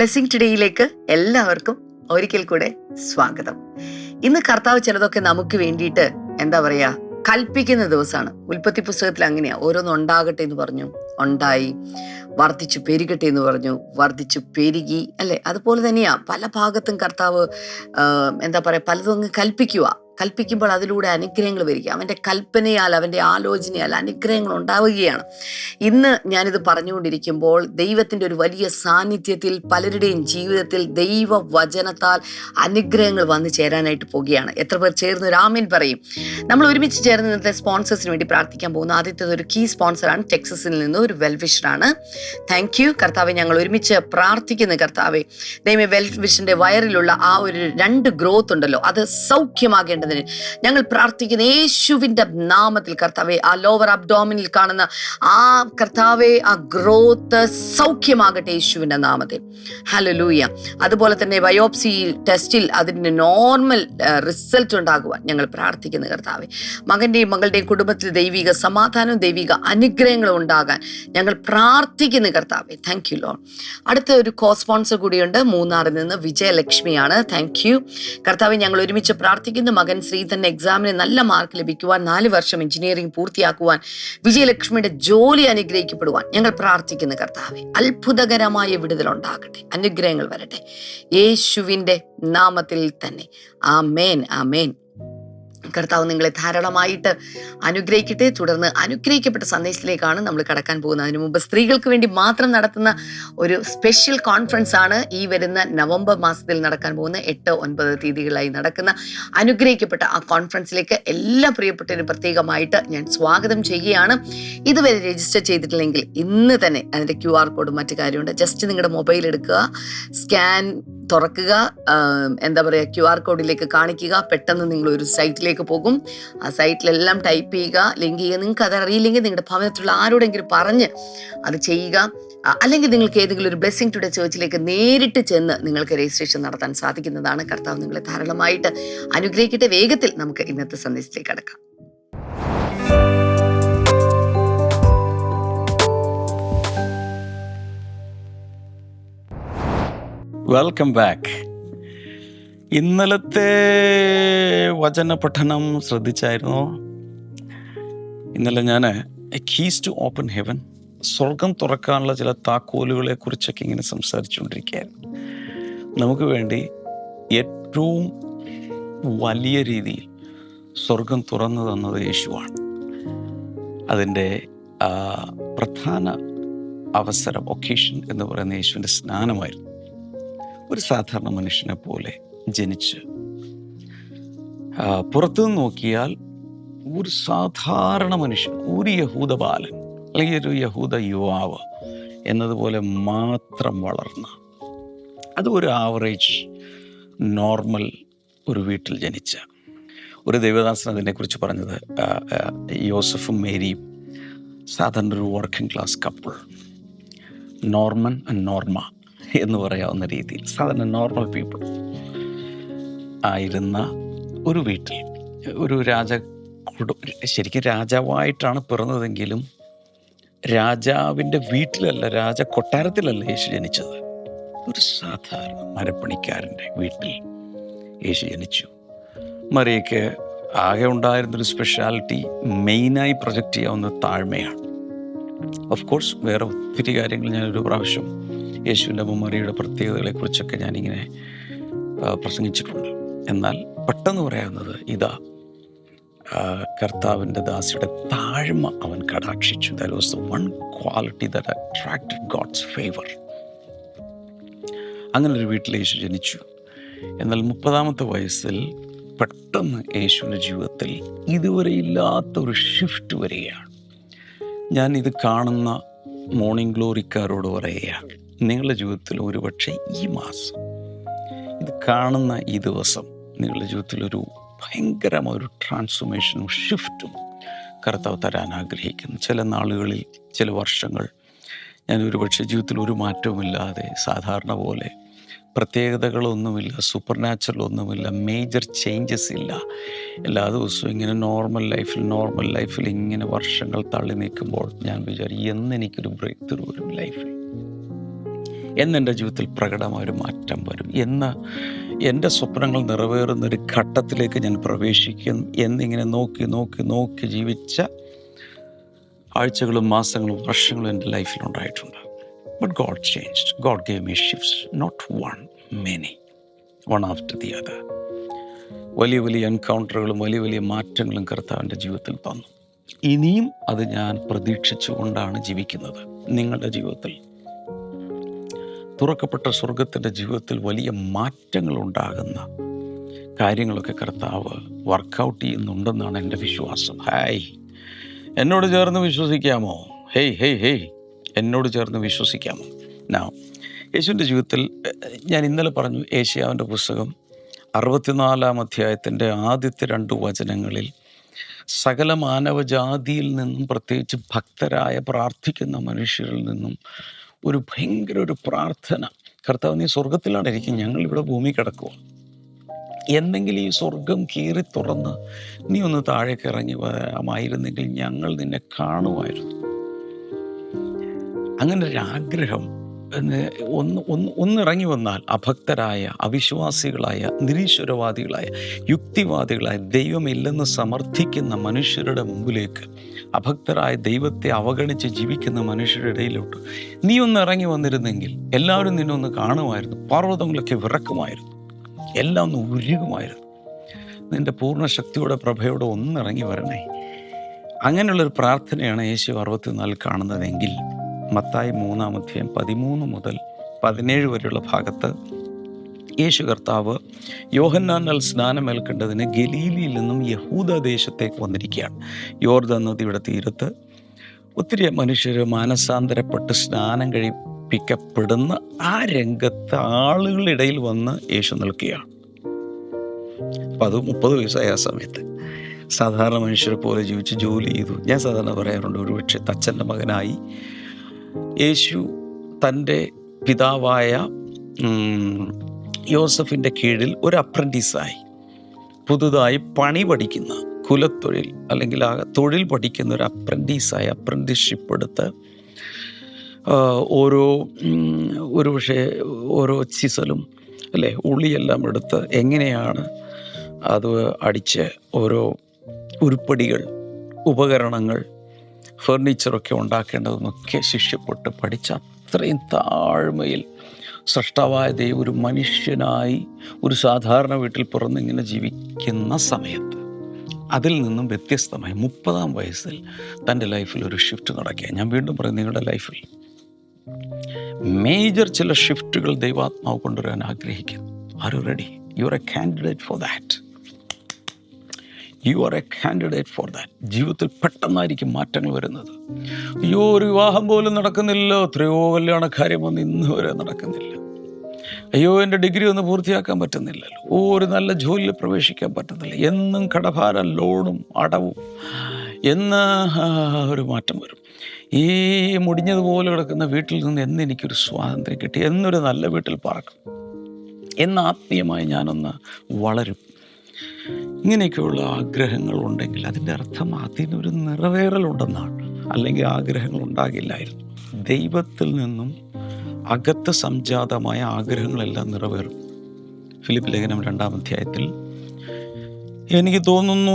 Blessing ടുഡേയിലേക്ക് എല്ലാവർക്കും ഒരിക്കൽ കൂടെ സ്വാഗതം. ഇന്ന് കർത്താവ് ചിലതൊക്കെ നമുക്ക് വേണ്ടിയിട്ട് എന്താ പറയാ കൽപ്പിക്കുന്ന ദിവസമാണ്. ഉൽപ്പത്തി പുസ്തകത്തിൽ അങ്ങനെയാ ഓരോന്ന് ഉണ്ടാകട്ടെ എന്ന് പറഞ്ഞു ഉണ്ടായി വർദ്ധിച്ചു പെരുകട്ടെ എന്ന് പറഞ്ഞു വർദ്ധിച്ചു പെരുകി അല്ലെ? അതുപോലെ തന്നെയാ പല ഭാഗത്തും കർത്താവ് എന്താ പറയാ പലതും അങ്ങ് കൽപ്പിക്കുക കൽപ്പിക്കുമ്പോൾ അതിലൂടെ അനുഗ്രഹങ്ങൾ വരിക. അവന്റെ കൽപ്പനയാൽ അവന്റെ ആലോചനയാൽ അനുഗ്രഹങ്ങൾ ഉണ്ടാവുകയാണ്. ഇന്ന് ഞാനിത് പറഞ്ഞുകൊണ്ടിരിക്കുമ്പോൾ ദൈവത്തിന്റെ ഒരു വലിയ സാന്നിധ്യത്തിൽ പലരുടെയും ജീവിതത്തിൽ ദൈവ വചനത്താൽ അനുഗ്രഹങ്ങൾ വന്നു ചേരാനായിട്ട് പോവുകയാണ് എത്ര പേർ ചേർന്ന് രാമൻ പറയും. നമ്മൾ ഒരുമിച്ച് ചേർന്ന് ഇന്നത്തെ സ്പോൺസേഴ്സിന് വേണ്ടി പ്രാർത്ഥിക്കാൻ പോകുന്നു ആദ്യത്തേത് ഒരു കീ സ്പോൺസറാണ് ടെക്സസിൽ നിന്ന് ഒരു വെൽവിഷറാണ് താങ്ക് യു കർത്താവെ ഞങ്ങൾ ഒരുമിച്ച് പ്രാർത്ഥിക്കുന്നു കർത്താവെ. ദൈവം വെൽവിഷന്റെ വയറിലുള്ള ആ ഒരു രണ്ട് ഗ്രോത്ത് ഉണ്ടല്ലോ അത് സൗഖ്യമാകേണ്ടതിന് ഞങ്ങൾ പ്രാർത്ഥിക്കുന്ന യേശുവിന്റെ നാമത്തിൽ കർത്താവെ ആ ലോവർ അബ്ഡോമിനിൽ കാണുന്ന ആ കർത്താവെ ആ ഗ്രോത്ത് സൗഖ്യമാകട്ടെ യേശുവിന്റെ നാമത്തിൽ. ഹലോ ലൂയ അതുപോലെ തന്നെ ബയോപ്സി ടെസ്റ്റിൽ അതിന്റെ നോർമൽ റിസൾട്ട് ഉണ്ടാകുവാൻ ഞങ്ങൾ പ്രാർത്ഥിക്കുന്നു കർത്താവെ. മകന്റെയും മകളുടെയും കുടുംബത്തിൽ ദൈവിക സമാധാനവും ദൈവിക അനുഗ്രഹങ്ങളും ഉണ്ടാകാൻ ഞങ്ങൾ പ്രാർത്ഥിക്കുന്നു കർത്താവെ. താങ്ക് യു ലോൺ അടുത്ത ഒരു കോസ്പോൺസർ കൂടിയുണ്ട്. മൂന്നാറിൽ നിന്ന് വിജയലക്ഷ്മിയാണ്. താങ്ക് യു കർത്താവെ ഞങ്ങൾ ഒരുമിച്ച് പ്രാർത്ഥിക്കുന്നു. മകൻ ശ്രീധന്റെ എക്സാമിന് നല്ല മാർക്ക് ലഭിക്കുവാൻ നാല് വർഷം എഞ്ചിനീയറിംഗ് പൂർത്തിയാക്കുവാൻ വിജയലക്ഷ്മിയുടെ ജോലി അനുഗ്രഹിക്കപ്പെടുവാൻ ഞങ്ങൾ പ്രാർത്ഥിക്കുന്ന കർത്താവെ. അത്ഭുതകരമായ വിടുതൽ ഉണ്ടാകട്ടെ. അനുഗ്രഹങ്ങൾ വരട്ടെ. യേശുവിന്റെ നാമത്തിൽ തന്നെ. ആ മേൻ ആ ആമേൻ. കർത്താവ് നിങ്ങളെ ധാരാളമായിട്ട് അനുഗ്രഹിക്കട്ടെ. തുടർന്ന് അനുഗ്രഹിക്കപ്പെട്ട സന്ദേശത്തിലേക്കാണ് നമ്മൾ കടക്കാൻ പോകുന്നത്. അതിനു മുമ്പ് സ്ത്രീകൾക്ക് വേണ്ടി മാത്രം നടത്തുന്ന ഒരു സ്പെഷ്യൽ കോൺഫറൻസ് ആണ് ഈ വരുന്ന നവംബർ മാസത്തിൽ നടക്കാൻ പോകുന്ന എട്ട് ഒൻപത് തീയതികളായി നടക്കുന്ന അനുഗ്രഹിക്കപ്പെട്ട ആ കോൺഫറൻസിലേക്ക് എല്ലാ പ്രിയപ്പെട്ടവരും പ്രത്യേകമായിട്ട് ഞാൻ സ്വാഗതം ചെയ്യുകയാണ്. ഇതുവരെ രജിസ്റ്റർ ചെയ്തിട്ടില്ലെങ്കിൽ ഇന്ന് തന്നെ അതിന്റെ ക്യു ആർ കോഡും മറ്റു കാര്യമുണ്ട്. ജസ്റ്റ് നിങ്ങളുടെ മൊബൈൽ എടുക്കുക സ്കാൻ തുറക്കുക എന്താ പറയുക ക്യു ആർ കോഡിലേക്ക് കാണിക്കുക. പെട്ടെന്ന് നിങ്ങൾ ഒരു സൈറ്റിലേക്ക് പോകും. ആ സൈറ്റിലെല്ലാം ടൈപ്പ് ചെയ്യുക. ലിങ്ക് ചെയ്യുക. നിങ്ങൾക്ക് അത് അറിയില്ലെങ്കിൽ നിങ്ങളുടെ ഭവനത്തിലുള്ള ആരോടെങ്കിലും പറഞ്ഞ് അത് ചെയ്യുക. അല്ലെങ്കിൽ നിങ്ങൾക്ക് ഏതെങ്കിലും ഒരു ബ്ലെസ്സിങ് ടുഡേ ചേർച്ചിലേക്ക് നേരിട്ട് ചെന്ന് നിങ്ങൾക്ക് രജിസ്ട്രേഷൻ നടത്താൻ സാധിക്കുന്നതാണ്. കർത്താവ് നിങ്ങളെ ധാരാളമായിട്ട് അനുഗ്രഹിക്കട്ടെ. വേഗത്തിൽ നമുക്ക് ഇന്നത്തെ സന്ദേശത്തിലേക്ക് കടക്കാം. വെൽക്കം ബാക്ക് ഇന്നലത്തെ വചന പഠനം ശ്രദ്ധിച്ചായിരുന്നോ? ഇന്നലെ ഞാൻ കീസ് ടു ഓപ്പൺ ഹെവൻ സ്വർഗം തുറക്കാനുള്ള ചില താക്കോലുകളെ കുറിച്ചൊക്കെ ഇങ്ങനെ സംസാരിച്ചുകൊണ്ടിരിക്കുകയായിരുന്നു. നമുക്ക് വേണ്ടി ഏറ്റവും വലിയ രീതിയിൽ സ്വർഗം തുറന്നു തന്നത് യേശുവാണ്. അതിന്റെ പ്രധാന അവസരം ഒക്കേഷൻ എന്ന് പറയുന്ന യേശുവിന്റെ സ്നാനമായിരുന്നു. ഒരു സാധാരണ മനുഷ്യനെ പോലെ ജനിച്ച്. പുറത്തു പുറത്തുനിന്ന് നോക്കിയാൽ ഒരു സാധാരണ മനുഷ്യൻ ഒരു യഹൂദ ബാലൻ അല്ലെങ്കിൽ ഒരു യഹൂദ യുവാവ് എന്നതുപോലെ മാത്രം വളർന്ന അത് ഒരു ആവറേജ് നോർമൽ ഒരു വീട്ടിൽ ജനിച്ച. ഒരു ദേവദാസൻ അതിനെക്കുറിച്ച് പറഞ്ഞത് യോസഫും മേരിയും സാധാരണ ഒരു working class couple Norman and Norma എന്ന് പറയാവുന്ന രീതിയിൽ സാധാരണ നോർമൽ പീപ്പിൾ ആയിരുന്ന ഒരു വീട്ടിൽ ഒരു രാജ ശരിക്കും രാജാവായിട്ടാണ് പിറന്നതെങ്കിലും രാജാവിന്റെ വീട്ടിലല്ല രാജ കൊട്ടാരത്തിലല്ല യേശു ജനിച്ചത്. ഒരു സാധാരണ മരപ്പണിക്കാരന്റെ വീട്ടിൽ യേശു ജനിച്ചു. മറിയയ്ക്ക് ആകെ ഉണ്ടായിരുന്നൊരു സ്പെഷ്യാലിറ്റി മെയിനായി പ്രൊജക്റ്റ് ചെയ്യാവുന്ന താഴ്മയാണ്. ഓഫ് കോഴ്സ് വേറെ ഒത്തിരി കാര്യങ്ങൾ ഒരു പ്രാവശ്യം യേശുവിന്റെ മറിയുടെ പ്രത്യേകതകളെക്കുറിച്ചൊക്കെ ഞാനിങ്ങനെ പ്രസംഗിച്ചിട്ടുണ്ട്. എന്നാൽ പെട്ടെന്ന് പറയാവുന്നത് ഇതാ. കർത്താവിന്റെ ദാസിയുടെ താഴ്മ അവൻ കടാക്ഷിച്ചു. That was the one quality that attracted God's favour അങ്ങനെ ഒരു വീട്ടിൽ യേശു ജനിച്ചു. എന്നാൽ മുപ്പതാമത്തെ വയസ്സിൽ പെട്ടെന്ന് യേശുവിന്റെ ജീവിതത്തിൽ ഇതുവരെ ഇല്ലാത്ത ഒരു ഷിഫ്റ്റ് വരികയാണ്. ഞാൻ ഇത് കാണുന്ന മോർണിംഗ് ഗ്ലോറിക്കാരോട് പറയുകയാണ്. നിങ്ങളുടെ ജീവിതത്തിൽ ഒരുപക്ഷെ ഈ മാസം ഇത് കാണുന്ന ഈ ദിവസം നിങ്ങളുടെ ജീവിതത്തിൽ ഒരു ഭയങ്കരമായ ഒരു ട്രാൻസ്ഫോർമേഷനും ഷിഫ്റ്റും കർത്താവ് തരാൻ ആഗ്രഹിക്കുന്നു. ചില നാളുകളിൽ ചില വർഷങ്ങൾ ഞാൻ ഒരുപക്ഷെ ജീവിതത്തിൽ ഒരു മാറ്റവുമില്ലാതെ സാധാരണ പോലെ പ്രത്യേകതകളൊന്നുമില്ല സൂപ്പർ നാച്ചുറൽ ഒന്നുമില്ല മേജർ ചേഞ്ചസ് ഇല്ല. എല്ലാ ദിവസവും ഇങ്ങനെ നോർമൽ ലൈഫിൽ നോർമൽ ലൈഫിൽ ഇങ്ങനെ വർഷങ്ങൾ തള്ളി നിൽക്കുമ്പോൾ ഞാൻ വിചാരിക്കും എന്ന് എനിക്കൊരു ബ്രേക്ക് ത്രൂ വരും ലൈഫിൽ എന്നെന്റെ ജീവിതത്തിൽ പ്രകടമായ ഒരു മാറ്റം വരും. എന്ന് എന്റെ സ്വപ്നങ്ങൾ നിറവേറുന്ന ഒരു ഘട്ടത്തിലേക്ക് ഞാൻ പ്രവേശിക്കും എന്നിങ്ങനെ നോക്കി നോക്കി നോക്കി ജീവിച്ച ആഴ്ചകളും മാസങ്ങളും വർഷങ്ങളും എന്റെ ലൈഫിൽ ഉണ്ടായിട്ടുണ്ട്. But God change God gave me shifts not one many one after the other വലിയ വലിയ എൻകൗണ്ടറുകളും വലിയ വലിയ മാറ്റങ്ങളും കർത്താവിന്റെ ജീവിതത്തിൽ തന്നു. ഇനിയും അത് ഞാൻ പ്രതീക്ഷിച്ചുകൊണ്ടാണ് ജീവിക്കുന്നത്. നിങ്ങളുടെ ജീവിതത്തിൽ തുറക്കപ്പെട്ട സ്വർഗത്തിന്റെ ജീവിതത്തിൽ വലിയ മാറ്റങ്ങൾ ഉണ്ടാകുന്ന കാര്യങ്ങളൊക്കെ കർത്താവ് വർക്കൗട്ട് ചെയ്യുന്നുണ്ടെന്നാണ് എന്റെ വിശ്വാസം. ഹായ്. എന്നോട് ചേർന്ന് വിശ്വസിക്കാമോ? Hey hey hey. എന്നോട് ചേർന്ന് വിശ്വസിക്കാമോ? നാ യേശുവിന്റെ ജീവിതത്തിൽ ഞാൻ ഇന്നലെ പറഞ്ഞു ഏഷ്യാവിന്റെ പുസ്തകം അറുപത്തിനാലാം അധ്യായത്തിന്റെ ആദ്യത്തെ രണ്ട് വചനങ്ങളിൽ സകല മാനവജാതിയിൽ നിന്നും പ്രത്യേകിച്ച് ഭക്തരായ പ്രാർത്ഥിക്കുന്ന മനുഷ്യരിൽ നിന്നും ഒരു ഭയങ്കര ഒരു പ്രാർത്ഥന. കർത്താവ് നീ സ്വർഗത്തിലാണ് ഇരിക്കും ഞങ്ങൾ ഇവിടെ ഭൂമി കിടക്കുക എന്തെങ്കിലും ഈ സ്വർഗം കീറി തുറന്ന് നീ ഒന്ന് താഴേക്ക് ഇറങ്ങി വരാമായിരുന്നെങ്കിൽ ഞങ്ങൾ നിന്നെ കാണുമായിരുന്നു. അങ്ങനെ ഒരു ആഗ്രഹം ഒന്ന് ഒന്ന് ഒന്നിറങ്ങി വന്നാൽ അഭക്തരായ അവിശ്വാസികളായ നിരീശ്വരവാദികളായ യുക്തിവാദികളായ ദൈവമില്ലെന്ന് സമർത്ഥിക്കുന്ന മനുഷ്യരുടെ മുമ്പിലേക്ക് അഭക്തരായ ദൈവത്തെ അവഗണിച്ച് ജീവിക്കുന്ന മനുഷ്യരുടെ ഇടയിലോട്ട് നീ ഒന്ന് ഇറങ്ങി വന്നിരുന്നെങ്കിൽ എല്ലാവരും നിന്നെ ഒന്ന് കാണുമായിരുന്നു. പർവതങ്ങളൊക്കെ വിറക്കുമായിരുന്നു. എല്ലാം ഒന്ന് ഉരുകുമായിരുന്നു. നിന്റെ പൂർണ ശക്തിയോടെ പ്രഭയോടെ ഒന്നിറങ്ങി വരണേ. അങ്ങനെയുള്ളൊരു പ്രാർത്ഥനയാണ് യേശു അറുപത്തിനാലിൽ കാണുന്നതെങ്കിൽ മത്തായി മൂന്നാം അധ്യായം പതിമൂന്ന് മുതൽ പതിനേഴ് വരെയുള്ള ഭാഗത്ത് യേശു കർത്താവ് യോഹന്നാനാൽ സ്നാനമേൽക്കേണ്ടതിന് ഗലീലിയിൽ നിന്നും യഹൂദ ദേശത്തേക്ക് വന്നിരിക്കുകയാണ്. യോർദ നദിയുടെ തീരത്ത് ഒത്തിരി മനുഷ്യർ മാനസാന്തരപ്പെട്ട് സ്നാനം കഴിപ്പിക്കപ്പെടുന്ന ആ രംഗത്ത് ആളുകളിടയിൽ വന്ന് യേശു നിൽക്കുകയാണ്. അപ്പം അത് മുപ്പത് വയസ്സായ ആ സമയത്ത്. സാധാരണ മനുഷ്യരെ പോലെ ജീവിച്ച് ജോലി ചെയ്തു. ഞാൻ സാധാരണ പറയാറുണ്ട് ഒരുപക്ഷെ തച്ചന്റെ മകനായി. യേശു തന്റെ പിതാവായ യോസഫിന്റെ കീഴിൽ ഒരു അപ്രന്റീസായി പുതുതായി പണി പഠിക്കുന്ന കുലത്തൊഴിൽ അല്ലെങ്കിൽ ആ തൊഴിൽ പഠിക്കുന്ന ഒരു അപ്രന്റീസായി അപ്രന്റീസ്ഷിപ്പ് എടുത്ത് ഓരോ ഒരു പക്ഷേ ഓരോ ചിസലും അല്ലേ ഉള്ളിയെല്ലാം എടുത്ത് എങ്ങനെയാണ് അത് അടിച്ച് ഓരോ ഉരുപ്പടികൾ ഉപകരണങ്ങൾ ഫർണിച്ചറൊക്കെ ഉണ്ടാക്കേണ്ടതെന്നൊക്കെ ശിഷ്യപ്പെട്ട് പഠിച്ച അത്രയും താഴ്മയിൽ സൃഷ്ടാവായ ദൈവം ഒരു മനുഷ്യനായി ഒരു സാധാരണ വീട്ടിൽ പുറന്നിങ്ങനെ ജീവിക്കുന്ന സമയത്ത് അതിൽ നിന്നും വ്യത്യസ്തമായി മുപ്പതാം വയസ്സിൽ തന്റെ ലൈഫിൽ ഒരു ഷിഫ്റ്റ് നടക്കുക ഞാൻ വീണ്ടും പറയും നിങ്ങളുടെ ലൈഫിൽ മേജർ ചില ഷിഫ്റ്റുകൾ ദൈവാത്മാവ് കൊണ്ടുവരാൻ ആഗ്രഹിക്കുന്നു. Are you ready you are a candidate for that you are a candidate for that ജീവിതത്തിൽ പെട്ടെന്നായിരിക്കും മാറ്റങ്ങൾ വരുന്നത്. അയ്യോ ഒരു വിവാഹം പോലും നടക്കുന്നില്ല എത്രയോ കല്യാണ കാര്യം വന്ന് ഇന്ന് വരെ നടക്കുന്നില്ല. അയ്യോ എന്റെ ഡിഗ്രി ഒന്ന് പൂർത്തിയാക്കാൻ പറ്റുന്നില്ലല്ലോ. ഓ ഒരു നല്ല ജോലിയിൽ പ്രവേശിക്കാൻ പറ്റുന്നില്ല. എന്നും കടഭാരം ലോണും അടവും. എന്ന് ഒരു മാറ്റം വരും. ഈ മുടിഞ്ഞതുപോലെ കിടക്കുന്ന വീട്ടിൽ നിന്ന് എന്ന് എനിക്കൊരു സ്വാതന്ത്ര്യം കിട്ടി. എന്നൊരു നല്ല വീട്ടിൽ പറക്കും. എന്ന് ആത്മീയമായി ഞാനൊന്ന് വളരും. ഇങ്ങനെയൊക്കെയുള്ള ആഗ്രഹങ്ങൾ ഉണ്ടെങ്കിൽ അതിന്റെ അർത്ഥം അതിനൊരു നിറവേറലുണ്ടെന്നാണ്. അല്ലെങ്കിൽ ആഗ്രഹങ്ങൾ ഉണ്ടാകില്ലായിരുന്നു ദൈവത്തിൽ നിന്നും അകത്ത് സംജാതമായ ആഗ്രഹങ്ങളെല്ലാം നിറവേറും. ഫിലിപ്പ് ലേഖനം രണ്ടാം അധ്യായത്തിൽ എനിക്ക് തോന്നുന്നു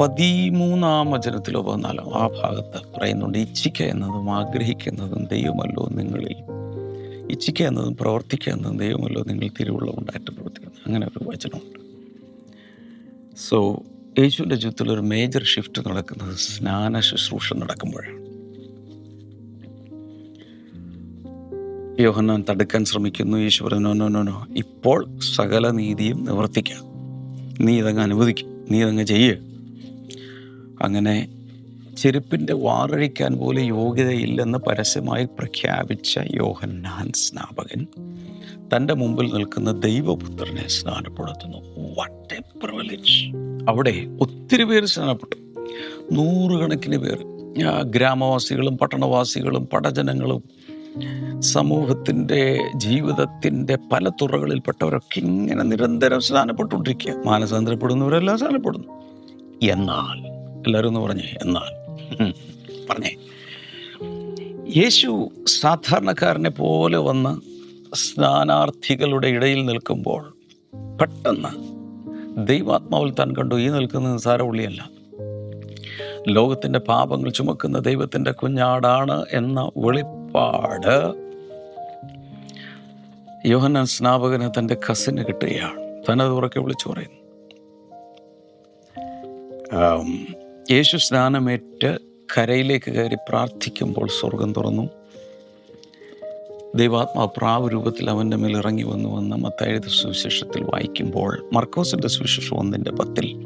പതിമൂന്നാം വചനത്തിലോ പതിനാലോ ആ ഭാഗത്ത് പറയുന്നുണ്ട് ഇച്ഛിക്കുക എന്നതും ആഗ്രഹിക്കുന്നതും ദൈവമല്ലോ നിങ്ങളിൽ. ഇച്ഛിക്കുക എന്നതും പ്രവർത്തിക്കുക എന്നതും ദൈവമല്ലോ നിങ്ങൾ തിരുവുള്ള ഉണ്ടായിട്ട് പ്രവർത്തിക്കുന്നത് അങ്ങനെ ഒരു വചനമുണ്ട്. സോ യേശുവിന്റെ ജീവിതത്തിൽ ഒരു മേജർ ഷിഫ്റ്റ് നടക്കുന്നത് സ്നാന ശുശ്രൂഷ നടക്കുമ്പോഴാണ്. യോഹന്നാൻ തടുക്കാൻ ശ്രമിക്കുന്നു. യേശു പറഞ്ഞു നോ നോ നോ ഇപ്പോൾ സകല നീതിയും നിവർത്തിക്കാം. നീ ഇതങ്ങ് അനുവദിക്കും. നീ ഇതങ്ങ് ചെയ്യുക അങ്ങനെ ചെരുപ്പിന്റെ വാറഴിക്കാൻ പോലും യോഗ്യതയില്ലെന്ന് പരസ്യമായി പ്രഖ്യാപിച്ച യോഹന്നാൻ സ്നാപകൻ തന്റെ മുമ്പിൽ നിൽക്കുന്ന ദൈവപുത്രനെ സ്നാനപ്പെടുത്തുന്നു. വാട്ട് അവിടെ ഒത്തിരി പേര് സ്നാനപ്പെട്ടു. നൂറുകണക്കിന് പേർ. ഗ്രാമവാസികളും പട്ടണവാസികളും പടജനങ്ങളും സമൂഹത്തിന്റെ ജീവിതത്തിന്റെ പല തുറകളിൽപ്പെട്ടവരൊക്കെ ഇങ്ങനെ നിരന്തരം സ്നാനപ്പെട്ടുകൊണ്ടിരിക്കുക. മാനസാന്തരപ്പെടുന്നവരെല്ലാം സ്നാനപ്പെടുന്നു. എന്നാൽ എല്ലാവരും ഒന്ന് പറഞ്ഞേ എന്നാൽ പറഞ്ഞേ. യേശു സാധാരണക്കാരനെ പോലെ വന്ന് സ്നാനാർത്ഥികളുടെ ഇടയിൽ നിൽക്കുമ്പോൾ പെട്ടെന്ന് ദൈവാത്മാവിൽ താൻ കണ്ടു ഈ നിൽക്കുന്ന നിസാര ഉള്ളിയല്ല ലോകത്തിന്റെ പാപങ്ങൾ ചുമക്കുന്ന ദൈവത്തിന്റെ കുഞ്ഞാടാണ് എന്ന വെളിപ്പാട് യോഹന്നാൻ സ്നാപകന് തന്റെ കസിന് കിട്ടുകയാണ്. തനത് ഉറക്കെ വിളിച്ചു പറയുന്നു. യേശു സ്നാനമേറ്റ് കരയിലേക്ക് കയറി പ്രാർത്ഥിക്കുമ്പോൾ സ്വർഗം തുറന്നു. ദൈവാത്മാ പ്രാവ് രൂപത്തിൽ അവന്റെ മേൽ ഇറങ്ങി വന്നു വന്ന മത്തായത് സുവിശേഷത്തിൽ വായിക്കുമ്പോൾ മർക്കോസിന്റെ സുവിശേഷം ഒന്നിന്റെ പത്തിൽ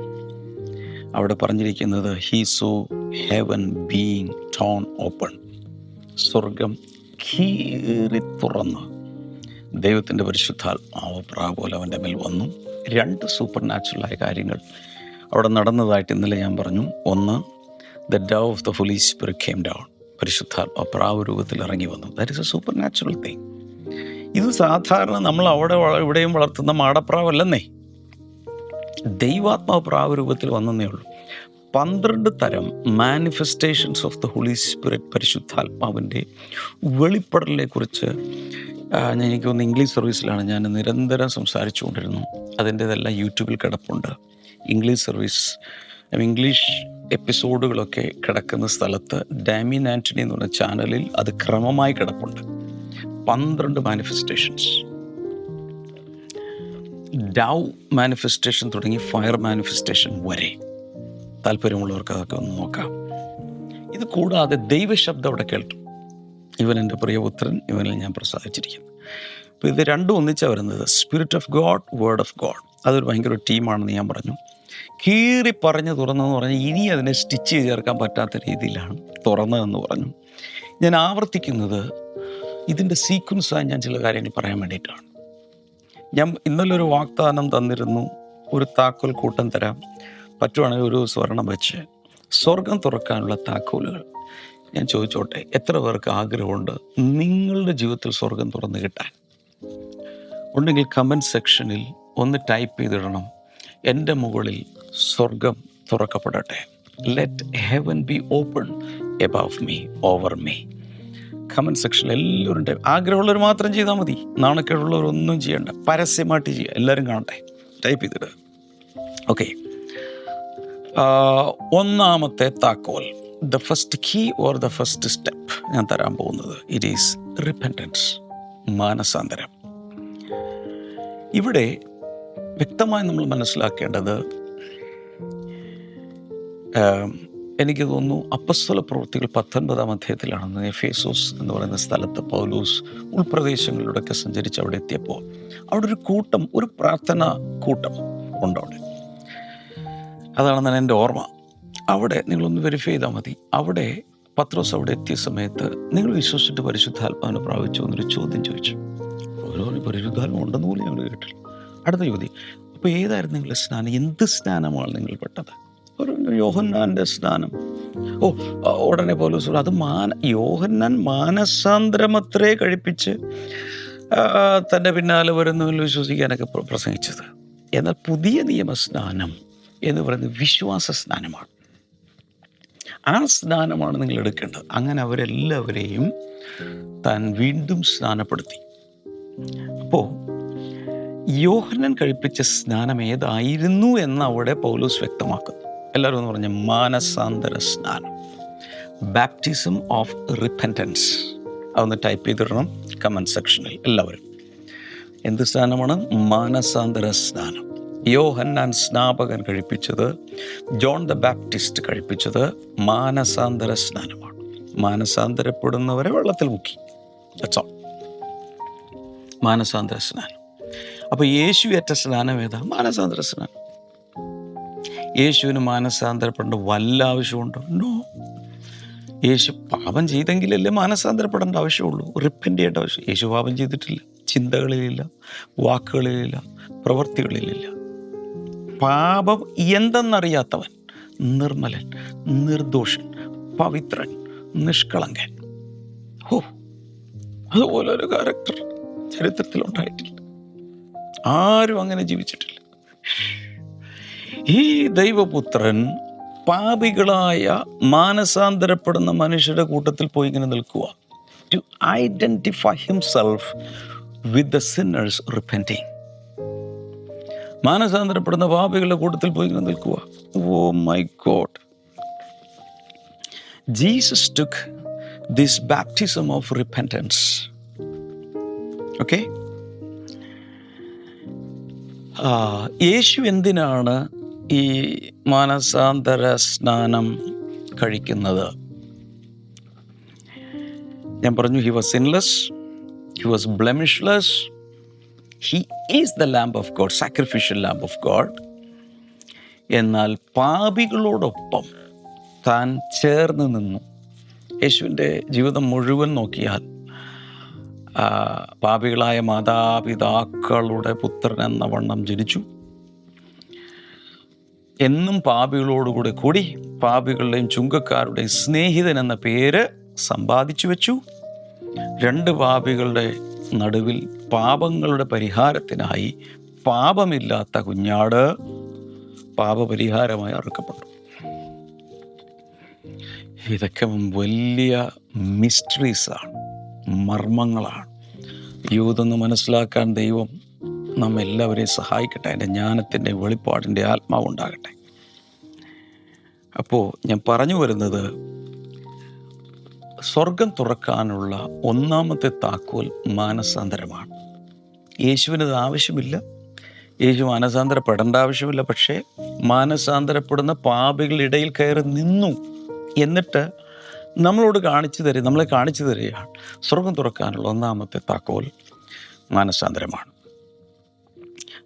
അവിടെ പറഞ്ഞിരിക്കുന്നത് he saw heaven being torn open സ്വർഗം കീറി തുറന്ന്. ദൈവത്തിന്റെ പരിശുദ്ധാത്മാവ് അവന്റെ മേൽ വന്നു. രണ്ട് സൂപ്പർ നാച്ചുറലായ കാര്യങ്ങൾ അവിടെ നടന്നതായിട്ട് ഇന്നലെ ഞാൻ പറഞ്ഞു. ഒന്ന് the dove of the Holy Spirit came down പരിശുദ്ധാത്മ പ്രാവ് രൂപത്തിൽ ഇറങ്ങി വന്നു. That is a super natural thing ഇത് സാധാരണ നമ്മൾ അവിടെ ഇവിടെയും വളർത്തുന്ന മാടപ്രാവല്ലെന്നേ. ദൈവാത്മാവ് പ്രാവ് രൂപത്തിൽ ഉള്ളൂ. പന്ത്രണ്ട് തരം manifestations of the Holy Spirit പരിശുദ്ധാത്മാവിന്റെ വെളിപ്പെടലിനെ കുറിച്ച് ഞാൻ എനിക്കൊന്ന് ഇംഗ്ലീഷ് സർവീസിലാണ് ഞാൻ നിരന്തരം സംസാരിച്ചുകൊണ്ടിരുന്നു. അതിന്റെതെല്ലാം യൂട്യൂബിൽ കിടപ്പുണ്ട്. ഇംഗ്ലീഷ് സർവീസ് ഇംഗ്ലീഷ് എപ്പിസോഡുകളൊക്കെ കിടക്കുന്ന സ്ഥലത്ത് ഡാമിൻ ആന്റണി എന്ന് പറഞ്ഞ ചാനലിൽ അത് ക്രമമായി കിടപ്പുണ്ട്. പന്ത്രണ്ട് മാനിഫെസ്റ്റേഷൻസ് ഡൗ മാനിഫെസ്റ്റേഷൻ തുടങ്ങി ഫയർ മാനിഫെസ്റ്റേഷൻ വരെ. താല്പര്യമുള്ളവർക്ക് അതൊക്കെ ഒന്ന് നോക്കാം. ഇത് കൂടാതെ ദൈവശബ്ദം അവിടെ കേൾക്കും. ഇവൻ എന്റെ പ്രിയപുത്രൻ ഇവനിൽ ഞാൻ പ്രസാദിച്ചിരിക്കുന്നു. അപ്പോൾ ഇത് രണ്ടും ഒന്നിച്ചാണ് വരുന്നത്. Spirit of God word of God അതൊരു ഭയങ്കര ഒരു ടീമാണെന്ന് ഞാൻ പറഞ്ഞു. കീറി പറഞ്ഞ് തുറന്നതെന്ന് പറഞ്ഞാൽ ഇനി അതിനെ സ്റ്റിച്ച് ചെയ്ത് ചേർക്കാൻ പറ്റാത്ത രീതിയിലാണ് തുറന്നതെന്ന് പറഞ്ഞു. ഞാൻ ആവർത്തിക്കുന്നത് ഇതിന്റെ സീക്വൻസായി ഞാൻ ചില കാര്യങ്ങൾ പറയാൻ വേണ്ടിയിട്ടാണ്. ഞാൻ ഇന്നലെ ഒരു വാഗ്ദാനം തന്നിരുന്നു. ഒരു താക്കോൽ കൂട്ടം തരാം. പറ്റുവാണെങ്കിൽ ഒരു സ്വർണം വെച്ച് സ്വർഗം തുറക്കാനുള്ള താക്കോലുകൾ. ഞാൻ ചോദിച്ചോട്ടെ എത്ര പേർക്ക് ആഗ്രഹമുണ്ട് നിങ്ങളുടെ ജീവിതത്തിൽ സ്വർഗം തുറന്നു കിട്ടാൻ? ഉണ്ടെങ്കിൽ കമന്റ് സെക്ഷനിൽ ഒന്ന് ടൈപ്പ് ചെയ്തിടണം. എന്റെ മുകളിൽ സ്വർഗം തുറക്കപ്പെടട്ടെ. Let heaven be open above me over me comment സെക്ഷനിൽ എല്ലാവരും ടൈപ്പ് ആഗ്രഹമുള്ളവർ മാത്രം ചെയ്താൽ മതി. നാണക്കേടുള്ളവർ ഒന്നും ചെയ്യണ്ട. പരസ്യമായിട്ട് ചെയ്യുക എല്ലാവരും കാണട്ടെ. ടൈപ്പ് ചെയ്തിടുക ഓക്കെ ഒന്നാമത്തെ താക്കോൽ. The first key or the first step ഞാൻ തരാൻ പോകുന്നത്. ഇറ്റ് ഈസ് റിപ്പന്റൻസ് മാനസാന്തരം. ഇവിടെ വ്യക്തമായി നമ്മൾ മനസ്സിലാക്കേണ്ടത് എനിക്ക് തോന്നുന്നു അപ്പസ്വല പ്രവൃത്തികൾ പത്തൊൻപതാം അധ്യായത്തിലാണെന്ന് എഫേസോസ് എന്ന് പറയുന്ന സ്ഥലത്ത് പൗലൂസ് ഉൾപ്രദേശങ്ങളിലൂടെയൊക്കെ സഞ്ചരിച്ച് അവിടെ എത്തിയപ്പോൾ അവിടെ ഒരു കൂട്ടം ഒരു പ്രാർത്ഥന കൂട്ടം ഉണ്ട് അവിടെ. അതാണെന്നാണ് എന്റെ ഓർമ്മ. അവിടെ നിങ്ങളൊന്ന് വെരിഫൈ ചെയ്താൽ മതി. അവിടെ പത്രോസ് അവിടെ എത്തിയ സമയത്ത് നിങ്ങൾ വിശ്വസിച്ചിട്ട് പരിശുദ്ധാത്മാവിനെ പ്രാപിച്ചു എന്നൊരു ചോദ്യം ചോദിച്ചു. ഓരോ പരിശുദ്ധാത്മ ഉണ്ടെന്ന് പോലും ഞങ്ങൾ കേട്ടില്ല അടുത്ത ചോദ്യം അപ്പോൾ ഏതായിരുന്നു നിങ്ങളുടെ സ്നാനം? എന്ത് സ്നാനമാണ് നിങ്ങൾ പെട്ടത്? യോഹന്നാന്റെ സ്നാനം. ഓ ഉടനെ പോലും അത് മാന യോഹന്നാൻ മാനസാന്തരമത്രേ കഴിപ്പിച്ച് തന്റെ പിന്നാലെ വരുന്നവരിൽ വിശ്വസിക്കാനൊക്കെ പ്ര- പ്രസംഗിച്ചത്. എന്നാൽ പുതിയ നിയമ സ്നാനം എന്ന് പറയുന്നത് വിശ്വാസ സ്നാനമാണ് ആ സ്നാനമാണ് നിങ്ങൾ എടുക്കേണ്ടത്. അങ്ങനെ അവരെല്ലാവരെയും താൻ വീണ്ടും സ്നാനപ്പെടുത്തി. അപ്പോൾ യോഹനൻ കഴിപ്പിച്ച സ്നാനം ഏതായിരുന്നു എന്ന് അവിടെ പൗലൂസ് വ്യക്തമാക്കുന്നു. എല്ലാവരും എന്ന് പറഞ്ഞ മാനസാന്തര സ്നാനം. ബാപ്റ്റിസം ഓഫ് റിപ്പന്റൻസ് അതൊന്ന് ടൈപ്പ് ചെയ്തിടണം. കമന്റ് സെക്ഷനിൽ എല്ലാവരും. എന്ത് സ്നാനമാണ്? മാനസാന്തര സ്നാനം. യോഹന്നാൻ സ്നാപകൻ കഴിപ്പിച്ചത് ജോൺ ദ ബാപ്റ്റിസ്റ്റ് കഴിപ്പിച്ചത് മാനസാന്തര സ്നാനമാണ്. മാനസാന്തരപ്പെടുന്നവരെ വെള്ളത്തിൽ മുക്കി. മാനസാന്തര സ്നാനം. അപ്പോൾ യേശു ഏറ്റ സ്നാനം ഏതാ? മാനസാന്തര സ്നാനം. യേശുവിന് മാനസാന്തരപ്പെടേണ്ട വല്ല ആവശ്യമുണ്ടോ? നോ യേശു പാപം ചെയ്തെങ്കിലല്ലേ മാനസാന്തരപ്പെടേണ്ട ആവശ്യമുള്ളൂ. റിപ്പന്റ് ചെയ്യേണ്ട ആവശ്യം. യേശു പാപം ചെയ്തിട്ടില്ല. ചിന്തകളിലില്ല വാക്കുകളിലില്ല പ്രവൃത്തികളിലില്ല. പാപം എന്തെന്നറിയാത്തവൻ നിർമ്മലൻ നിർദോഷൻ പവിത്രൻ നിഷ്കളങ്കൻ. ഹോ അതുപോലൊരു ക്യാരക്ടർ ചരിത്രത്തിൽ ഉണ്ടായിട്ടില്ല ആരും അങ്ങനെ ജീവിച്ചിട്ടില്ല. ഈ ദൈവപുത്രൻ പാപികളായ മാനസാന്തരപ്പെടുന്ന മനുഷ്യരുടെ കൂട്ടത്തിൽ പോയി ഇങ്ങനെ നിൽക്കുക. To identify himself with the sinners repenting മാനസാന്തരപ്പെടുന്ന പാപികളുടെ കൂട്ടത്തിൽ പോയി നിൽക്കുക. ഓ my God. Jesus took this baptism of repentance. Okay? യേശു എന്തിനാണ് ഈ മാനസാന്തര സ്നാനം കഴിക്കുന്നത്? ഞാൻ പറഞ്ഞു he was sinless he was blemishless he is the lamb of God sacrificial lamb of God എന്നാൽ പാപികളോടൊപ്പം താൻ ചേർന്ന് നിന്നു. യേശുവിന്റെ ജീവിതം മുഴുവൻ നോക്കിയാൽ പാപികളായ മാതാപിതാക്കളുടെ പുത്രൻ എന്ന വണ്ണം ജനിച്ചു. എന്നും പാപികളോടുകൂടെ കൂടി പാപികളുടെയും ചുങ്കക്കാരുടെയും സ്നേഹിതൻ എന്ന പേര് സമ്പാദിച്ചു വെച്ചു. രണ്ട് പാപികളുടെ നടുവിൽ പാപങ്ങളുടെ പരിഹാരത്തിനായി പാപമില്ലാത്ത കുഞ്ഞാട് പാപപരിഹാരമായി അറുക്കപ്പെട്ടു. ഇതൊക്കെ വലിയ മിസ്റ്ററീസാണ് മർമ്മങ്ങളാണ്. യൂതൊന്ന് മനസ്സിലാക്കാൻ ദൈവം നമ്മെല്ലാവരെയും സഹായിക്കട്ടെ എന്റെ ജ്ഞാനത്തിന്റെ വെളിപ്പാടിന്റെ ആത്മാവുണ്ടാകട്ടെ അപ്പോൾ ഞാൻ പറഞ്ഞു വരുന്നത് സ്വർഗം തുറക്കാനുള്ള ഒന്നാമത്തെ താക്കോൽ മാനസാന്തരമാണ്. യേശുവിനത് ആവശ്യമില്ല. യേശു മാനസാന്തരപ്പെടേണ്ട ആവശ്യമില്ല. പക്ഷേ മാനസാന്തരപ്പെടുന്ന പാപികളുടെ ഇടയിൽ കയറി നിന്നു എന്നിട്ട് നമ്മളോട് കാണിച്ചു തരും നമ്മളെ കാണിച്ചു തരികയാണ്. സ്വർഗം തുറക്കാനുള്ള ഒന്നാമത്തെ താക്കോൽ മാനസാന്തരമാണ്.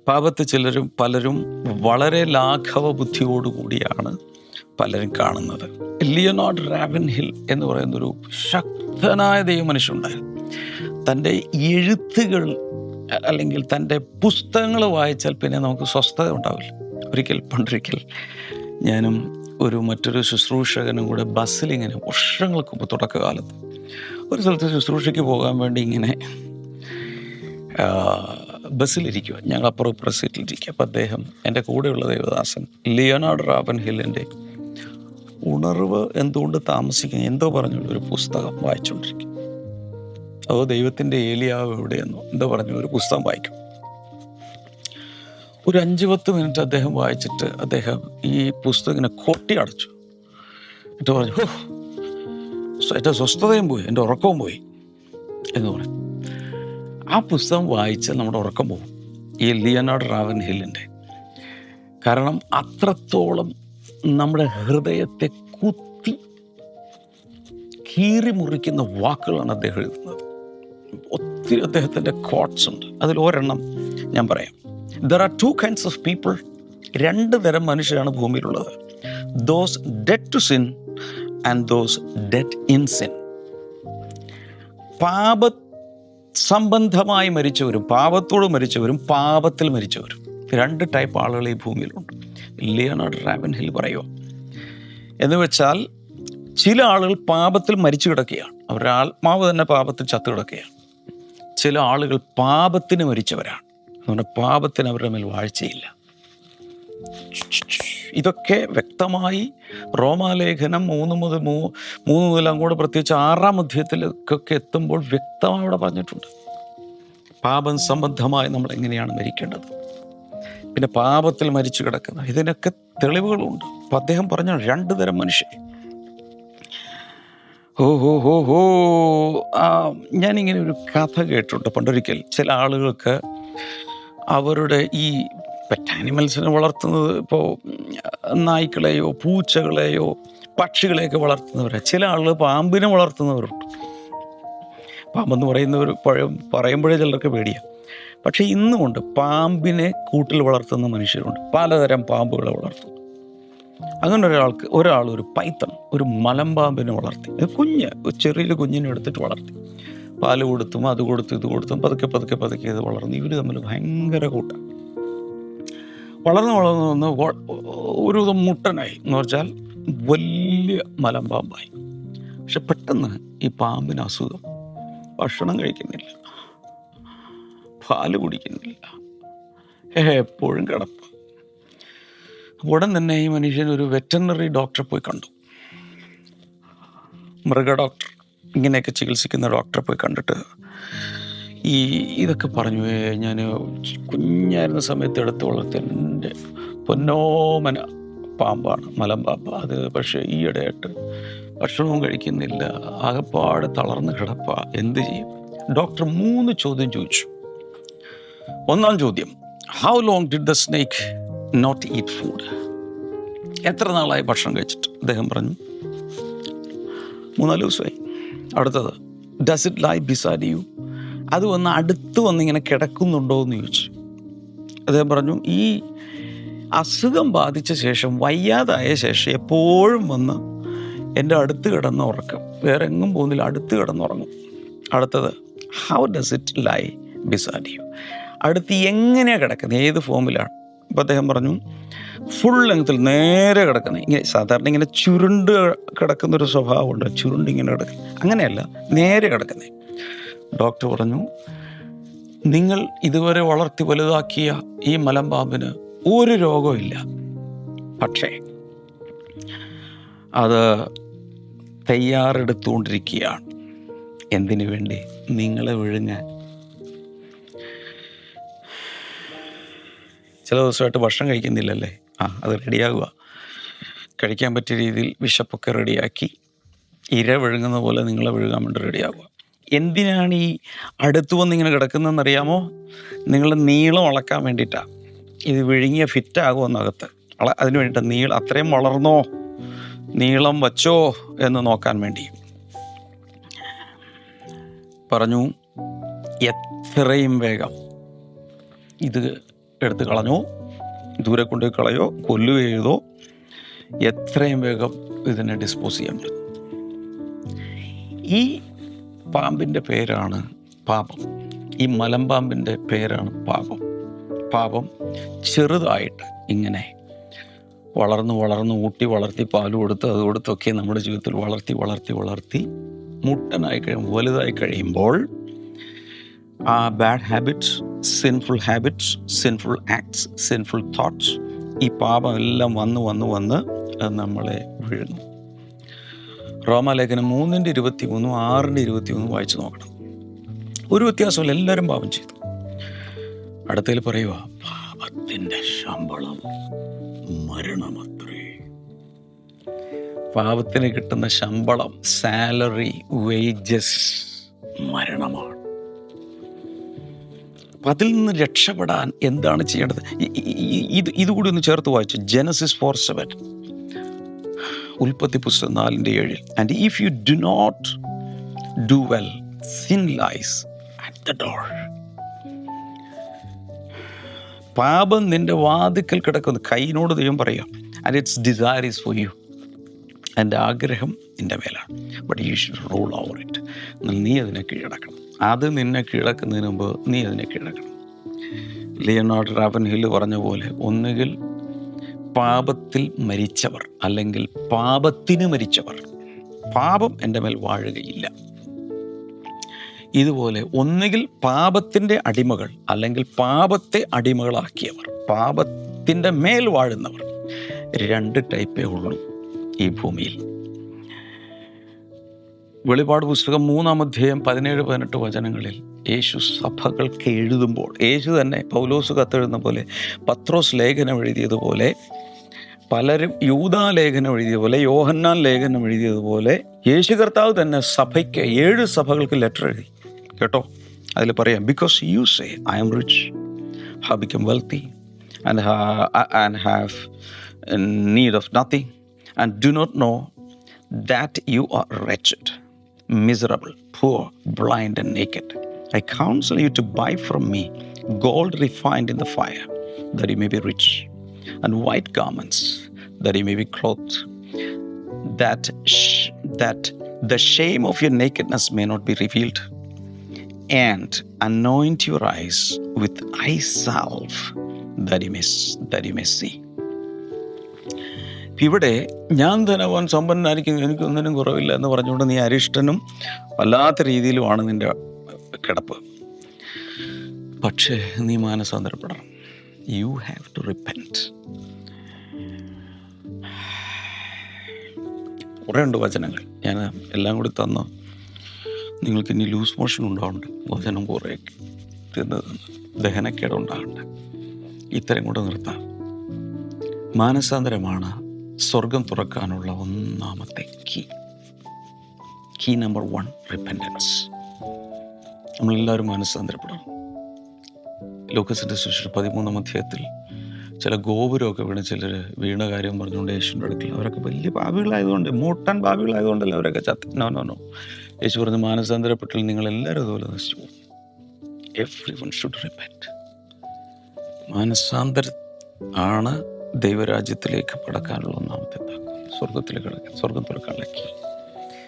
പാപത്തെ ചിലരും പലരും വളരെ ലാഘവ ബുദ്ധിയോടുകൂടിയാണ് പലരും കാണുന്നത്. ലിയനോഡ് റാബിൻ ഹിൽ എന്ന് പറയുന്ന ഒരു ശക്തനായ ദൈവമനുഷ്യനുണ്ടായിരുന്നു തന്റെ എഴുത്തുകൾ അല്ലെങ്കിൽ തന്റെ പുസ്തകങ്ങൾ വായിച്ചാൽ പിന്നെ നമുക്ക് സ്വസ്ഥത ഉണ്ടാവില്ല. ഒരിക്കൽ പണ്ടൊരിക്കൽ ഞാനും ഒരു മറ്റൊരു ശുശ്രൂഷകനും കൂടെ ബസ്സിലിങ്ങനെ വർഷങ്ങൾക്ക് മുമ്പ് തുടക്കകാലത്ത് ഒരു സ്ഥലത്ത് ശുശ്രൂഷയ്ക്ക് പോകാൻ വേണ്ടി ഇങ്ങനെ ബസ്സിലിരിക്കുക ഞങ്ങൾ അപ്പുറം ഇപ്പുറം സീറ്റിലിരിക്കുക. അപ്പം അദ്ദേഹം എന്റെ കൂടെയുള്ള ദേവദാസൻ ലിയോനാർഡ് റാബൻ ഹില്ലിന്റെ ഉണർവ് എന്തുകൊണ്ട് താമസിക്കുന്ന എന്തോ പറഞ്ഞുള്ള ഒരു പുസ്തകം വായിച്ചുകൊണ്ടിരിക്കും അതോ ദൈവത്തിന്റെ ഏലിയാവ് എവിടെയെന്നോ എന്തോ പറഞ്ഞു ഒരു പുസ്തകം വായിക്കും. ഒരു അഞ്ച് പത്ത് മിനിറ്റ് അദ്ദേഹം വായിച്ചിട്ട് അദ്ദേഹം ഈ പുസ്തകം ഇങ്ങനെ കൊട്ടി അടച്ചു. എന്നിട്ട് പറഞ്ഞു എന്റെ സ്വസ്ഥതയും പോയി എന്റെ ഉറക്കവും പോയി എന്ന് പറഞ്ഞു. ആ പുസ്തകം വായിച്ച് നമ്മുടെ ഉറക്കം പോകും ഈ ലിയനാർഡ് റാവൻ ഹില്ലിന്റെ കാരണം അത്രത്തോളം നമ്മുടെ ഹൃദയത്തെ കുത്തി കീറി മുറിക്കുന്ന വാക്കുകളാണ് അദ്ദേഹം എഴുതുന്നത്. ഒത്തിരി അദ്ദേഹത്തിന്റെ കോട്ട്സ് ഉണ്ട്. അതിൽ ഒരെണ്ണം ഞാൻ പറയാം. There are two kinds of people രണ്ട് തരം മനുഷ്യരാണ് ഭൂമിയിലുള്ളത്. Those dead to sin and those dead in sin പാപ സംബന്ധമായി മരിച്ചവരും പാപത്തോട് മരിച്ചവരും പാപത്തിൽ മരിച്ചവരും. രണ്ട് ടൈപ്പ് ആളുകൾ ഈ ഭൂമിയിലുണ്ട്. ലിയോണാർഡ് റാവൻ ഹിൽ പറയുമോ എന്ന് വെച്ചാൽ ചില ആളുകൾ പാപത്തിൽ മരിച്ചു കിടക്കുകയാണ്. അവരുടെ ആത്മാവ് തന്നെ പാപത്തിൽ ചത്തു കിടക്കുകയാണ്. ചില ആളുകൾ പാപത്തിന് മരിച്ചവരാണ്. അതുകൊണ്ട് പാപത്തിന് അവരുടെ മേൽ വാഴ്ചയില്ല. ഇതൊക്കെ വ്യക്തമായി റോമാലേഖനം മൂന്ന് മുതൽ മൂ മൂന്ന് മുതൽ അങ്ങോട്ട് പ്രത്യേകിച്ച് ആറാം അധ്യായത്തിലേക്കൊക്കെ എത്തുമ്പോൾ വ്യക്തമായി അവിടെ പറഞ്ഞിട്ടുണ്ട്. പാപം സംബന്ധമായി നമ്മൾ എങ്ങനെയാണ് മരിക്കേണ്ടത്? പിന്നെ പാപത്തിൽ മരിച്ചു കിടക്കുന്ന ഇതിനൊക്കെ തെളിവുകളുണ്ട്. അപ്പം അദ്ദേഹം പറഞ്ഞ രണ്ട് തരം മനുഷ്യർ ഓ ഹോ ഹോ ഹോ. ഞാനിങ്ങനെ ഒരു കഥ കേട്ടിട്ടുണ്ട്. പണ്ടൊരിക്കൽ ചില ആളുകൾക്ക് അവരുടെ ഈ പെറ്റ് ആനിമൽസിനെ വളർത്തുന്നത് ഇപ്പോൾ നായ്ക്കളെയോ പൂച്ചകളെയോ പക്ഷികളെയൊക്കെ വളർത്തുന്നവരെ. ചില ആളുകൾ പാമ്പിനെ വളർത്തുന്നവരുണ്ട്. പാമ്പെന്ന് പറയുന്നവർ പഴം പറയുമ്പോഴേ ചിലർക്ക് പേടിയാണ് പക്ഷേ ഇന്നുമുണ്ട് പാമ്പിനെ കൂട്ടിൽ വളർത്തുന്ന മനുഷ്യരുണ്ട്. പലതരം പാമ്പുകളെ വളർത്തുന്നു. അങ്ങനെ ഒരാൾക്ക് ഒരാൾ ഒരു പൈത്തൺ ഒരു മലമ്പാമ്പിനെ വളർത്തി. കുഞ്ഞ് ഒരു ചെറിയൊരു കുഞ്ഞിനെ എടുത്തിട്ട് വളർത്തി. പാൽ കൊടുത്തും അത് കൊടുത്തും ഇത് കൊടുത്തും പതുക്കെ പതുക്കെ പതുക്കെ ഇത് വളർന്നു ഇവർ തമ്മിൽ ഭയങ്കര കൂട്ടം. വളർന്ന് വളർന്ന് വന്ന് ഒരു മുട്ടനായി. എന്ന് വെച്ചാൽ വലിയ മലമ്പാമ്പായി. പക്ഷെ പെട്ടെന്ന് ഈ പാമ്പിന് അസുഖം. ഭക്ഷണം കഴിക്കുന്നില്ല. പാൽ കുടിക്കുന്നില്ല. എപ്പോഴും കിടപ്പ്. ഉടൻ തന്നെ ഈ മനുഷ്യൻ ഒരു വെറ്ററിനറി ഡോക്ടറെ പോയി കണ്ടു. മൃഗ ഡോക്ടർ ഇങ്ങനെയൊക്കെ ചികിത്സിക്കുന്ന ഡോക്ടറെ പോയി കണ്ടിട്ട് ഈ ഇതൊക്കെ പറഞ്ഞു. ഞാൻ കുഞ്ഞായിരുന്ന സമയത്ത് എടുത്ത് വളർത്തിന്റെ പൊന്നോമന പാമ്പാണ് മലമ്പാമ്പ് അത് പക്ഷേ ഈയിടെയായിട്ട് ഭക്ഷണവും കഴിക്കുന്നില്ല. ആകപ്പാട് തളർന്ന് കിടപ്പ. എന്ത് ചെയ്യും? ഡോക്ടർ മൂന്ന് ചോദ്യം ചോദിച്ചു. ഒന്നാം ചോദ്യം how long did the snake not eat food എത്ര നാളായി ഭക്ഷണം കഴിച്ചിട്ട്? അദ്ദേഹം പറഞ്ഞു മൂന്നാൽ ദിവസമായി. അടുത്തത് does it lie beside you അത് വന്ന് അടുത്ത് വന്നിങ്ങനെ കിടക്കുന്നുണ്ടോ എന്ന് ചോദിച്ചു. അദ്ദേഹം പറഞ്ഞു ഈ അസുഖം ബാധിച്ച ശേഷം വയ്യാതായ ശേഷം എപ്പോഴും വന്ന് എന്റെ അടുത്ത് കിടന്ന് ഉറക്കം. വേറെ എങ്ങും പോകുന്നില്ല അടുത്ത് കിടന്നുറങ്ങും. അടുത്തത് how does it lie beside you അടുത്ത് എങ്ങനെയാണ് കിടക്കുന്നത്? ഏത് ഫോമിലാണ് അപ്പോൾ അദ്ദേഹം പറഞ്ഞു ഫുൾ ലെങ്ത്തിൽ നേരെ കിടക്കുന്നത് ഇങ്ങനെ സാധാരണ ഇങ്ങനെ ചുരുണ്ട് കിടക്കുന്ന ഒരു സ്വഭാവമുണ്ട് ചുരുണ്ട് ഇങ്ങനെ കിടക്കുന്നത് അങ്ങനെയല്ല നേരെ കിടക്കുന്നത് ഡോക്ടർ പറഞ്ഞു നിങ്ങൾ ഇതുവരെ വളർത്തി വലുതാക്കിയ ഈ മലമ്പാമ്പിന് ഒരു രോഗമില്ല പക്ഷേ അത് തയ്യാറെടുത്തുകൊണ്ടിരിക്കുകയാണ്. എന്തിനു വേണ്ടി നിങ്ങളെ വിഴുങ്ങാൻ ചില ദിവസമായിട്ട് ഭക്ഷണം കഴിക്കുന്നില്ലല്ലേ? ആ അത് റെഡിയാകുക. കഴിക്കാൻ പറ്റിയ രീതിയിൽ വിശപ്പൊക്കെ റെഡിയാക്കി ഇര വിഴുങ്ങുന്ന പോലെ നിങ്ങളെ വിഴുകാൻ വേണ്ടി റെഡിയാകുക. എന്തിനാണ് ഈ അടുത്ത് വന്ന് ഇങ്ങനെ കിടക്കുന്നതെന്ന് അറിയാമോ നിങ്ങളുടെ നീളം അളക്കാൻ വേണ്ടിയിട്ടാണ് ഇത് വിഴുങ്ങിയ ഫിറ്റാകുമെന്നകത്ത്. അള അതിന് വേണ്ടിയിട്ട് നീളം അത്രയും വളർന്നോ നീളം വച്ചോ എന്ന് നോക്കാൻ വേണ്ടി. പറഞ്ഞു എത്രയും വേഗം ഇത് എടുത്ത് കളഞ്ഞോ ദൂരെ കൊണ്ടുപോയി കളയോ കൊല്ലുകയോ എത്രയും വേഗം ഇതിനെ ഡിസ്പോസ് ചെയ്യാൻ പറ്റും. ഈ പാമ്പിന്റെ പേരാണ് പാപം. ഈ മലമ്പാമ്പിന്റെ പേരാണ് പാപം. പാപം ചെറുതായിട്ട് ഇങ്ങനെ വളർന്ന് വളർന്ന് ഊട്ടി വളർത്തി പാൽ കൊടുത്ത് അത് കൊടുത്തൊക്കെ നമ്മുടെ ജീവിതത്തിൽ വളർത്തി വളർത്തി വളർത്തി മുട്ടനായി കഴിയുമ്പോൾ വലുതായി കഴിയുമ്പോൾ bad habits sinful habits sinful acts sinful thoughts ഈ പാപം എല്ലാം വന്ന് വന്ന് വന്ന് നമ്മളെ വീഴുന്നു. റോമാലേഖനം മൂന്നിന്റെ ഇരുപത്തി മൂന്നും ആറിന്റെ ഇരുപത്തി മൂന്നും വായിച്ചു നോക്കണം. ഒരു വ്യത്യാസമില്ല എല്ലാവരും പാപം ചെയ്തു. അടുത്തതിൽ പറയുക പാപത്തിന്റെ ശമ്പളം മരണമത്രേ. പാപത്തിന് കിട്ടുന്ന ശമ്പളം സാലറി വേജസ് മരണമാണ്. അപ്പം അതിൽ നിന്ന് രക്ഷപ്പെടാൻ എന്താണ് ചെയ്യേണ്ടത്? ഇത് ഇതുകൂടി ഒന്ന് ചേർത്ത് വായിച്ചു. ജനസിസ് ഫോർ സെവൻ ഉൽപ്പത്തി പുസ്തകം നാലിന്റെ ഏഴിൽ. And if you do not do well sin lies at the door പാപം നിന്റെ വാതിക്കൽ കിടക്കുന്നു. കൈനോട് ദൈവം പറയുക. And its desire is for you എന്റെ ആഗ്രഹം നിന്റെ മേലാണ്. But you should rule over it നീ അതിനെ കീഴടക്കണം. അത് നിന്നെ കീഴക്കുന്നതിന് മുമ്പ് നീ അതിനെ കീഴക്കണം ലിയനാർഡ് റാഫൻ ഹില്ല് പറഞ്ഞ പോലെ ഒന്നുകിൽ പാപത്തിൽ മരിച്ചവർ അല്ലെങ്കിൽ പാപത്തിന് മരിച്ചവർ. പാപം എന്റെ മേൽ വാഴുകയില്ല. ഇതുപോലെ ഒന്നുകിൽ പാപത്തിന്റെ അടിമകൾ അല്ലെങ്കിൽ പാപത്തെ അടിമകളാക്കിയവർ പാപത്തിന്റെ മേൽ വാഴുന്നവർ. രണ്ട് ടൈപ്പേ ഉള്ളൂ ഈ ഭൂമിയിൽ. വെളിപാട് പുസ്തകം മൂന്നാം അധ്യായം പതിനേഴ് പതിനെട്ട് വചനങ്ങളിൽ യേശു സഭകൾക്ക് എഴുതുമ്പോൾ യേശു തന്നെ പൗലോസ് കത്തെഴുതുന്ന പോലെ പത്രോസ് ലേഖനം എഴുതിയതുപോലെ പലരും യൂതാ ലേഖനം എഴുതിയതുപോലെ യോഹന്നാൻ ലേഖനം എഴുതിയതുപോലെ യേശു കർത്താവ് തന്നെ സഭയ്ക്ക് ഏഴ് സഭകൾക്ക് ലെറ്റർ എഴുതി. കേട്ടോ? അതിൽ പറയാം because you say I am rich have become wealthy and and have need of nothing and do not know that you are wretched, miserable, poor, blind, and naked. I counsel you to buy from me gold refined in the fire, that you may be rich, and white garments, that you may be clothed, that, sh- that the shame of your nakedness may not be revealed, and anoint your eyes with eye salve, that you may, that you may see. ഇവിടെ ഞാൻ ധനവാൻ സമ്പന്നനായിരിക്കും എനിക്കൊന്നിനും കുറവില്ല എന്ന് പറഞ്ഞുകൊണ്ട് നീ അരിഷ്ടനും വല്ലാത്ത രീതിയിലുമാണ് നിന്റെ കിടപ്പ്. പക്ഷേ നീ മാനസാന്തരപ്പെടണം. യു ഹാവ് ടു റിപ്പന്റ് കുറേ ഉണ്ട് വചനങ്ങൾ. ഞാൻ എല്ലാം കൂടി തന്നു നിങ്ങൾക്ക് ഇനി ലൂസ് മോഷൻ ഉണ്ടാവുന്നുണ്ട് വചനം കുറേ ദഹനക്കേട് ഉണ്ടാകണ്ട ഇത്തരം കൂടെ നിർത്താം. മാനസാന്തരമാണ് സ്വർഗം തുറക്കാനുള്ള ഒന്നാമത്തെ key key number one repentance നമ്മളെല്ലാവരും മനസ്സാന്തരപ്പെടണം. ലോകസിന്റെ സുശേഷം പതിമൂന്നാം അധ്യായത്തിൽ ചില ഗോപുരമൊക്കെ വീണ് ചിലർ വീണ കാര്യം പറഞ്ഞുകൊണ്ട് യേശുവിന്റെ അടുക്കൽ അവരൊക്കെ വലിയ പാപികളായതുകൊണ്ട് മൂട്ടാൻ പാപികളായതുകൊണ്ടല്ല അവരൊക്കെ ചത്ത? നോ നോ നോ യേശു പറഞ്ഞ് മാനസാന്തരപ്പെട്ടാൽ നിങ്ങൾ എല്ലാവരും അതുപോലെ നശിച്ചു പോകും. എവ്രി വൺ ഷുഡ് റിപ്പന്റ് മാനസാന്തര ആണ് ദൈവരാജ്യത്തിലേക്ക് പടക്കാനുള്ള ഒന്നാമത്തെ താക്കോൽ സ്വർഗത്തിലേക്ക് കടക്കാൻ സ്വർഗം തുറക്കാനുള്ള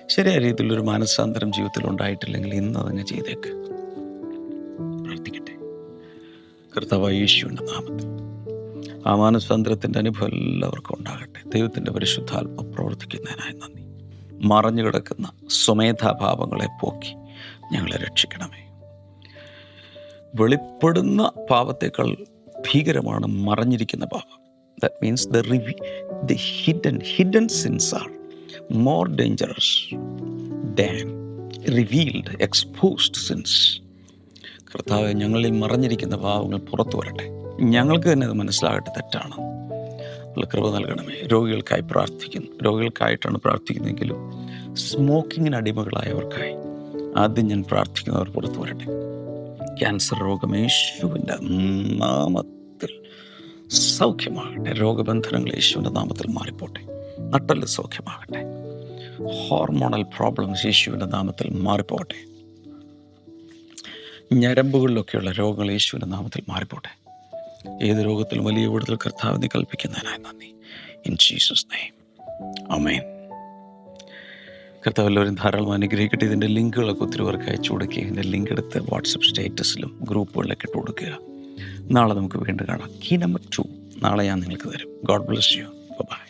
ശരിയായ രീതിയിലൊരു മാനസാന്തരം ജീവിതത്തിൽ ഉണ്ടായിട്ടില്ലെങ്കിൽ ഇന്ന് അതങ്ങ് ചെയ്തേക്ക്. പ്രാർത്ഥിക്കട്ടെ. കർത്താവായ യേശുവിന്റെ നാമത്തിൽ. ആ മാനസാന്തരത്തിന്റെ അനുഭവം എല്ലാവർക്കും ഉണ്ടാകട്ടെ. ദൈവത്തിന്റെ പരിശുദ്ധാത്മ പ്രവർത്തിക്കുന്നതിനായി നന്ദി. മറഞ്ഞു കിടക്കുന്ന സ്വമേധാഭാവങ്ങളെ പോക്കി ഞങ്ങളെ രക്ഷിക്കണമേ. വെളിപ്പെടുന്ന പാപത്തേക്കാൾ ഭീകരമാണ് മറഞ്ഞിരിക്കുന്ന പാപം. That means the റിവി the hidden hidden sins are more dangerous than revealed exposed sins കർത്താവ് ഞങ്ങളിൽ മറഞ്ഞിരിക്കുന്ന പാവങ്ങൾ പുറത്തു വരട്ടെ. ഞങ്ങൾക്ക് തന്നെ അത് മനസ്സിലാകട്ടെ തെറ്റാണ്. ഉള്ള കൃപ നൽകണമേ. രോഗികൾക്കായി പ്രാർത്ഥിക്കുന്നു. രോഗികൾക്കായിട്ടാണ് പ്രാർത്ഥിക്കുന്നതെങ്കിലും സ്മോക്കിങ്ങിന് അടിമകളായവർക്കായി ആദ്യം ഞാൻ പ്രാർത്ഥിക്കുന്നവർ പുറത്തു വരട്ടെ. ക്യാൻസർ രോഗം യേശുവിന്റെ നാമത്തിൽ. സൗഖ്യമാകട്ടെ. രോഗബന്ധനങ്ങൾ യേശുവിന്റെ നാമത്തിൽ മാറിപ്പോട്ടെ. നട്ടൽ സൗഖ്യമാകട്ടെ. ഹോർമോണൽ പ്രോബ്ലംസ് യേശുവിന്റെ നാമത്തിൽ മാറിപ്പോട്ടെ ഞരമ്പുകളിലൊക്കെയുള്ള രോഗങ്ങൾ യേശുവിന്റെ നാമത്തിൽ മാറിപ്പോട്ടെ ഏത് രോഗത്തിലും വലിയ കൂടുതൽ കർത്താവ് നീ കൽപ്പിക്കുന്നതിനായി നന്ദി. ഇൻ ജീസസ് നെയ്മ് അമേൻ കർത്താവ് എല്ലാവരും ധാരാളം അനുഗ്രഹിക്കട്ടെ. ഇതിന്റെ ലിങ്കുകളൊക്കെ ഒത്തിരി പേർക്ക് അയച്ചു കൊടുക്കുക. ഇതിന്റെ ലിങ്ക് എടുത്ത് വാട്സപ്പ് സ്റ്റേറ്റസിലും ഗ്രൂപ്പുകളിലൊക്കെ ഇട്ട് കൊടുക്കുക. നാളെ നമുക്ക് വീണ്ടും കാണാം. കീ നമ്പർ ടു നാളെ ഞാൻ നിങ്ങൾക്ക് തരും. God bless you by